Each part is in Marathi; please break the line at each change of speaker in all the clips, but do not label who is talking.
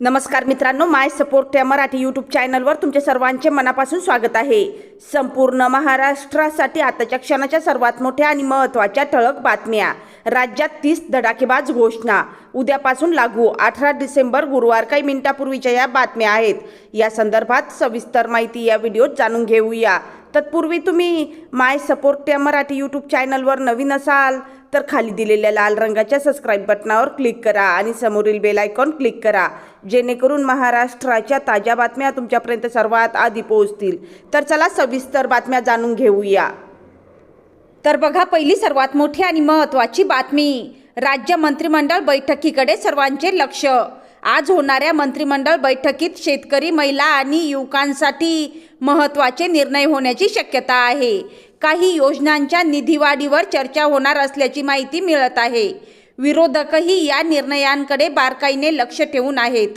नमस्कार मित्रांनो माय सपोर्ट या मराठी यूट्यूब चॅनलवर तुमचे सर्वांचे मनापासून स्वागत आहे. संपूर्ण महाराष्ट्रासाठी आताच्या क्षणाच्या सर्वात मोठ्या आणि महत्त्वाच्या ठळक बातम्या. राज्यात तीस धडाकेबाज घोषणा. उद्यापासून लागू अठरा डिसेंबर गुरुवार काही मिनिटापूर्वीच्या या बातम्या आहेत. या संदर्भात सविस्तर माहिती या व्हिडिओत जाणून घेऊया. तत्पूर्वी तुम्ही माय सपोर्ट या मराठी यूट्यूब चॅनलवर नवीन असाल तर खाली दिलेल्या लाल रंगाच्या सबस्क्राईब बटनावर क्लिक करा आणि समोरील बेल आयकॉन क्लिक करा. जेणेकरून महाराष्ट्राच्या ताज्या बातम्या तुमच्यापर्यंत सर्वात आधी पोहोचतील. तर चला सविस्तर बातम्या जाणून घेऊया. तर बघा पहिली सर्वात मोठी आणि महत्त्वाची बातमी. राज्य मंत्रिमंडळ बैठकीकडे सर्वांचे लक्ष. आज होणाऱ्या मंत्रिमंडळ बैठकीत शेतकरी महिला आणि युवकांसाठी महत्त्वाचे निर्णय होण्याची शक्यता आहे. काही योजनांच्या निधीवाढीवर चर्चा होणार असल्याची माहिती मिळत आहे. विरोधकही या निर्णयांकडे बारकाईने लक्ष ठेवून आहेत.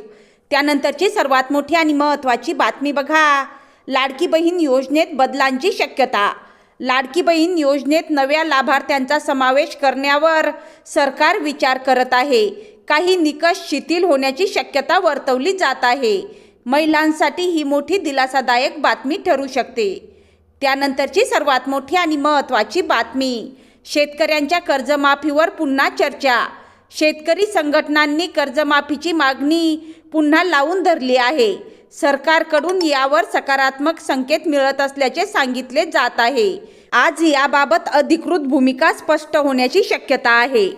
त्यानंतरची सर्वात मोठी आणि महत्त्वाची बातमी बघा. लाडकी बहीण योजनेत बदलांची शक्यता. लाडकी बहीण योजनेत नव्या लाभार्थ्यांचा समावेश करण्यावर सरकार विचार करत आहे. काही निकष शिथिल होण्याची शक्यता वर्तवली जात आहे. महिलांसाठी ही मोठी दिलासादायक बातमी ठरू शकते. त्यानंतरची सर्वात मोठी आणि महत्त्वाची बातमी. शेतकऱ्यांच्या कर्जमाफीवर पुन्हा चर्चा. शेतकरी संघटनांनी कर्जमाफीची मागणी पुन्हा लावून धरली आहे. सरकारकडून यावर सकारात्मक संकेत मिळत असल्याचे सांगितले जात आहे. आज याबाबत अधिकृत भूमिका स्पष्ट होण्याची शक्यता आहे.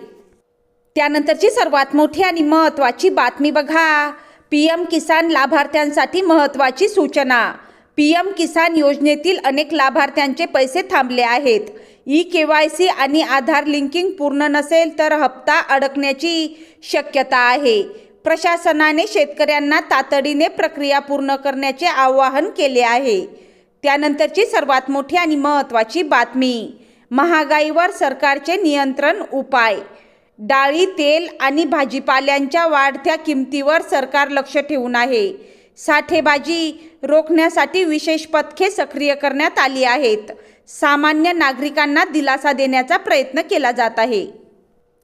त्यानंतरची सर्वात मोठी आणि महत्त्वाची बातमी बघा. पी एम किसान लाभार्थ्यांसाठी महत्त्वाची सूचना. पी एम किसान योजनेतील अनेक लाभार्थ्यांचे पैसे थांबले आहेत. ई के वाय सी आणि आधार लिंकिंग पूर्ण नसेल तर हप्ता अडकण्याची शक्यता आहे. प्रशासनाने शेतकऱ्यांना तातडीने प्रक्रिया पूर्ण करण्याचे आवाहन केले आहे. त्यानंतरची सर्वात मोठी आणि महत्त्वाची बातमी महागाईवर सरकारचे नियंत्रण उपाय. डाळी तेल आणि भाजीपाल्यांच्या वाढत्या किमतीवर सरकार लक्ष ठेवून आहे. साठेबाजी रोखण्यासाठी विशेष पथके सक्रिय करण्यात आली आहेत. सामान्य नागरिकांना दिलासा देण्याचा प्रयत्न केला जात आहे.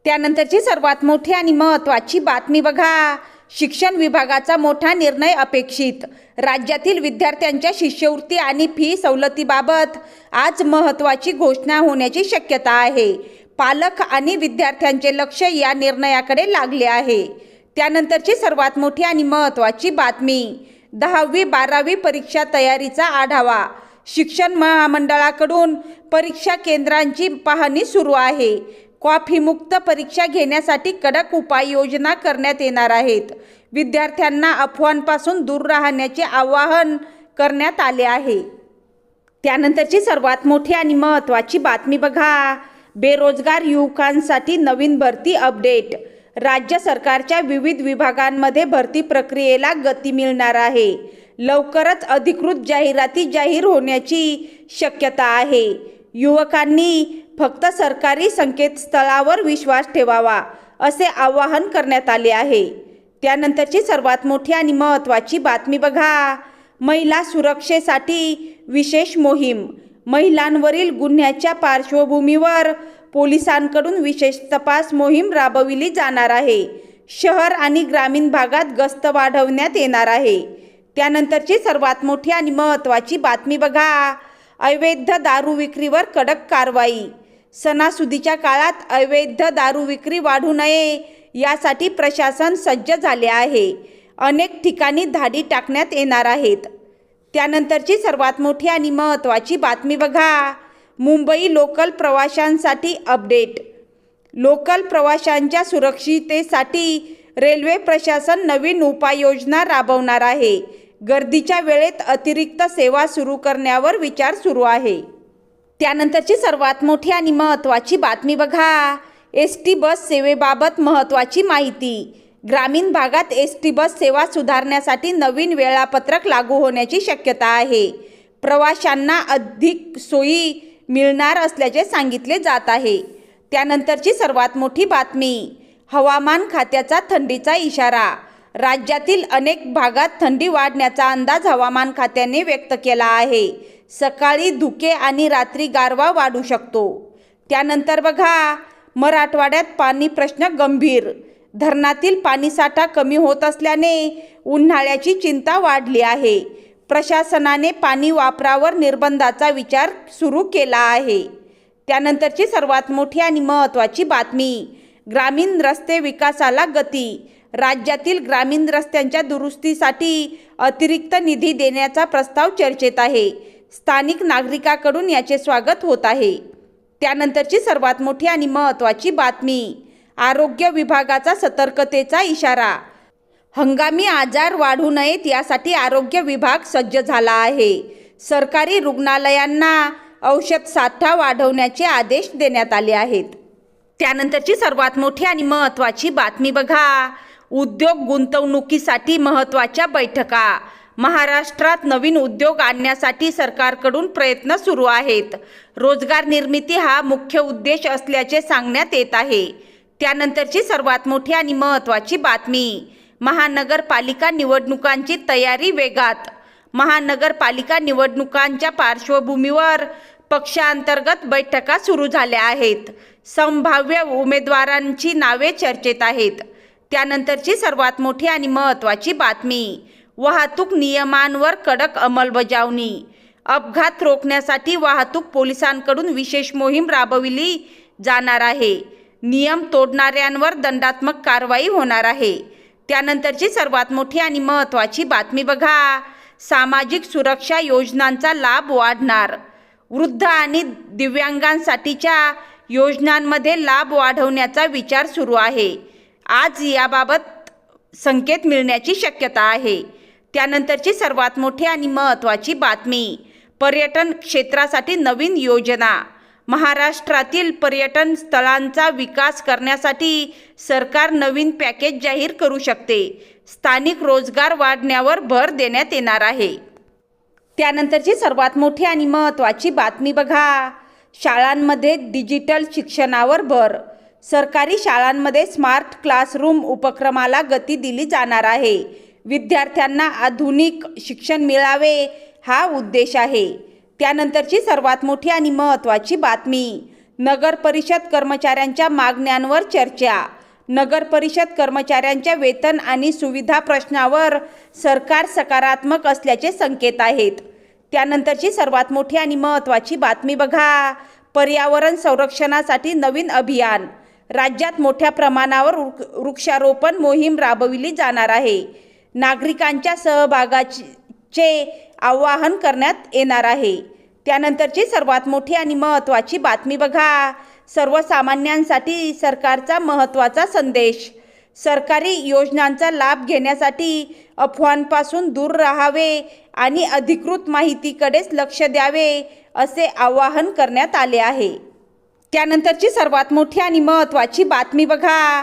त्यानंतरची सर्वात मोठी आणि महत्त्वाची बातमी बघा. शिक्षण विभागाचा मोठा निर्णय अपेक्षित. राज्यातील विद्यार्थ्यांच्या शिष्यवृत्ती आणि फी सवलतीबाबत आज महत्त्वाची घोषणा होण्याची शक्यता आहे. पालक आणि विद्यार्थ्यांचे लक्ष या निर्णयाकडे लागले आहे. त्यानंतरची सर्वात मोठी आणि महत्त्वाची बातमी दहावी बारावी परीक्षा तयारीचा आढावा. शिक्षण महामंडळाकडून परीक्षा केंद्रांची पाहणी सुरू आहे. कॉफीमुक्त परीक्षा घेण्यासाठी कडक उपाययोजना करण्यात येणार आहेत. विद्यार्थ्यांना अफवांपासून दूर राहण्याचे आवाहन करण्यात आले आहे. त्यानंतरची सर्वात मोठी आणि महत्त्वाची बातमी बघा. बेरोजगार युवकांसाठी नवीन भरती अपडेट राज्य सरकारच्या विविध विभागांमध्ये भरती प्रक्रियेला गती मिळणार आहे. लवकरच अधिकृत जाहिराती जाहीर होण्याची शक्यता आहे. युवकांनी फक्त सरकारी संकेतस्थळावर विश्वास ठेवावा असे आवाहन करण्यात आले आहे. त्यानंतरची सर्वात मोठी आणि महत्त्वाची बातमी बघा. महिला सुरक्षेसाठी विशेष मोहीम. महिलांवरील गुन्ह्याच्या पार्श्वभूमीवर पोलिसांकडून विशेष तपास मोहीम राबविली जाणार आहे. शहर आणि ग्रामीण भागात गस्त वाढवण्यात येणार आहे. त्यानंतरची सर्वात मोठी आणि महत्त्वाची बातमी बघा. अवैध दारू विक्रीवर कडक कारवाई. सणासुदीच्या काळात अवैध दारू विक्री वाढू नये यासाठी प्रशासन सज्ज झाले आहे. अनेक ठिकाणी धाडी टाकण्यात येणार आहेत. त्यानंतरची सर्वात मोठी आणि महत्त्वाची बातमी बघा. मुंबई लोकल प्रवाशांसाठी अपडेट. लोकल प्रवाशांच्या सुरक्षितेसाठी रेल्वे प्रशासन नवीन उपाययोजना राबवणार आहे. गर्दीच्या वेळेत अतिरिक्त सेवा सुरू करण्यावर विचार सुरू आहे. त्यानंतरची सर्वात मोठी आणि महत्त्वाची बातमी बघा. एस टी बस सेवेबाबत महत्त्वाची माहिती. ग्रामीण भागात एस टी बस सेवा सुधारण्यासाठी नवीन वेळापत्रक लागू होण्याची शक्यता आहे. प्रवाशांना अधिक सोयी मिळणार असल्याचे सांगितले जात आहे. त्यानंतरची सर्वात मोठी बातमी हवामान खात्याचा थंडीचा इशारा. राज्यातील अनेक भागात थंडी वाढण्याचा अंदाज हवामान खात्याने व्यक्त केला आहे. सकाळी धुके आणि रात्री गारवा वाढू शकतो. त्यानंतर बघा मराठवाड्यात पाणी प्रश्न गंभीर. धरणातील पाणीसाठा कमी होत असल्याने उन्हाळ्याची चिंता वाढली आहे. प्रशासनाने पाणी वापरावर निर्बंधाचा विचार सुरू केला आहे. त्यानंतरची सर्वात मोठी आणि महत्त्वाची बातमी ग्रामीण रस्ते विकासाला गती. राज्यातील ग्रामीण रस्त्यांच्या दुरुस्तीसाठी अतिरिक्त निधी देण्याचा प्रस्ताव चर्चेत आहे. स्थानिक नागरिकाकडून याचे स्वागत होत आहे. त्यानंतरची सर्वात मोठी आणि महत्त्वाची बातमी आरोग्य विभागाचा सतर्कतेचा इशारा. हंगामी आजार वाढू नयेत यासाठी आरोग्य विभाग सज्ज झाला आहे. सरकारी रुग्णालयांना औषध साठा वाढवण्याचे आदेश देण्यात आले आहेत. त्यानंतरची सर्वात मोठी आणि महत्त्वाची बातमी बघा. उद्योग गुंतवणुकीसाठी महत्त्वाच्या बैठका. महाराष्ट्रात नवीन उद्योग आणण्यासाठी सरकारकडून प्रयत्न सुरू आहेत. रोजगार निर्मिती हा मुख्य उद्देश असल्याचे सांगण्यात येत आहे. त्यानंतरची सर्वात मोठी आणि महत्त्वाची बातमी. महानगरपालिका निवडणुकांची तयारी वेगात. महानगरपालिका निवडणुकांच्या पार्श्वभूमीवर पक्षांतर्गत बैठका सुरू झाल्या आहेत. संभाव्य उमेदवारांची नावे चर्चेत आहेत. त्यानंतरची सर्वात मोठी आणि महत्त्वाची बातमी वाहतूक नियमांवर कडक अंमलबजावणी अपघात रोखण्यासाठी वाहतूक पोलिसांकडून विशेष मोहीम राबविली जाणार आहे. नियम तोडणाऱ्यांवर दंडात्मक कारवाई होणार आहे. त्यानंतरची सर्वात मोठी आणि महत्त्वाची बातमी बघा. सामाजिक सुरक्षा योजनांचा लाभ वाढणार. वृद्ध आणि दिव्यांगांसाठीच्या योजनांमध्ये लाभ वाढवण्याचा विचार सुरू आहे. आज याबाबत संकेत मिळण्याची शक्यता आहे. त्यानंतरची सर्वात मोठी आणि महत्त्वाची बातमी पर्यटन क्षेत्रासाठी नवीन योजना. महाराष्ट्रातील पर्यटन स्थळांचा विकास करण्यासाठी सरकार नवीन पॅकेज जाहीर करू शकते. स्थानिक रोजगार वाढण्यावर भर देण्यात येणार आहे. त्यानंतरची सर्वात मोठी आणि महत्त्वाची बातमी बघा. शाळांमध्ये डिजिटल शिक्षणावर भर. सरकारी शाळांमध्ये स्मार्ट क्लासरूम उपक्रमाला गती दिली जाणार आहे. विद्यार्थ्यांना आधुनिक शिक्षण मिळावे हा उद्देश आहे. त्यानंतरची सर्वात मोठी आणि महत्त्वाची बातमी नगर परिषद कर्मचाऱ्यांच्या मागण्यांवर चर्चा. नगर परिषद कर्मचाऱ्यांच्या वेतन आणि सुविधा प्रश्नावर सरकार सकारात्मक असल्याचे संकेत आहेत. त्यानंतरची सर्वात मोठी आणि महत्त्वाची बातमी बघा. पर्यावरण संरक्षणासाठी नवीन अभियान. राज्यात मोठ्या प्रमाणावर वृक्षारोपण मोहीम राबविली जाणार आहे. नागरिकांच्या सहभागाची चे आवाहन करण्यात येणार आहे. त्यानंतरची सर्वात मोठी आणि महत्त्वाची बातमी बघा. सर्वसामान्यांसाठी सरकारचा महत्त्वाचा संदेश. सरकारी योजनांचा लाभ घेण्यासाठी अफवांपासून दूर राहावे आणि अधिकृत माहितीकडेच लक्ष द्यावे असे आवाहन करण्यात आले आहे. त्यानंतरची सर्वात मोठी आणि महत्त्वाची बातमी बघा.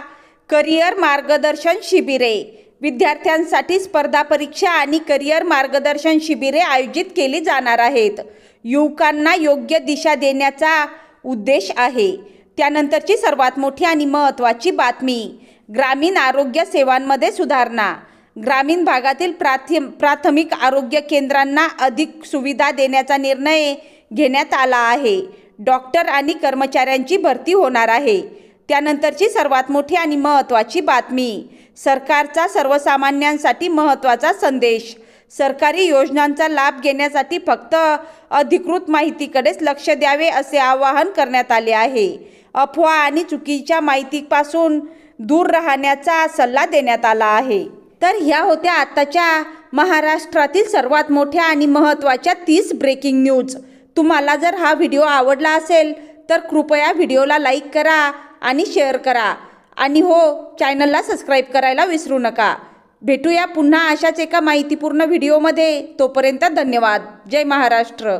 करिअर मार्गदर्शन शिबिरे. विद्यार्थ्यांसाठी स्पर्धा परीक्षा आणि करिअर मार्गदर्शन शिबिरे आयोजित केली जाणार आहेत. युवकांना योग्य दिशा देण्याचा उद्देश आहे. त्यानंतरची सर्वात मोठी आणि महत्त्वाची बातमी ग्रामीण आरोग्य सेवांमध्ये सुधारणा. ग्रामीण भागातील प्राथम प्राथमिक आरोग्य केंद्रांना अधिक सुविधा देण्याचा निर्णय घेण्यात आला आहे. डॉक्टर आणि कर्मचाऱ्यांची भरती होणार आहे. त्यानंतरची सर्वात मोठी आणि महत्त्वाची बातमी सरकारचा सर्वसामान्यांसाठी महत्त्वाचा संदेश. सरकारी योजनांचा लाभ घेण्यासाठी फक्त अधिकृत माहितीकडेच लक्ष द्यावे असे आवाहन करण्यात आले आहे. अफवा आणि चुकीच्या माहितीपासून दूर राहण्याचा सल्ला देण्यात आला आहे. तर ह्या होत्या आताच्या महाराष्ट्रातील सर्वात मोठ्या आणि महत्त्वाच्या तीस ब्रेकिंग न्यूज तुम्हाला जर हा व्हिडिओ आवडला असेल तर कृपया व्हिडिओला लाईक करा आणि शेअर करा. आणि हो चॅनलला सबस्क्राईब करायला विसरू नका. भेटूया पुन्हा अशाच एका माहितीपूर्ण व्हिडिओमध्ये तोपर्यंत धन्यवाद. जय महाराष्ट्र.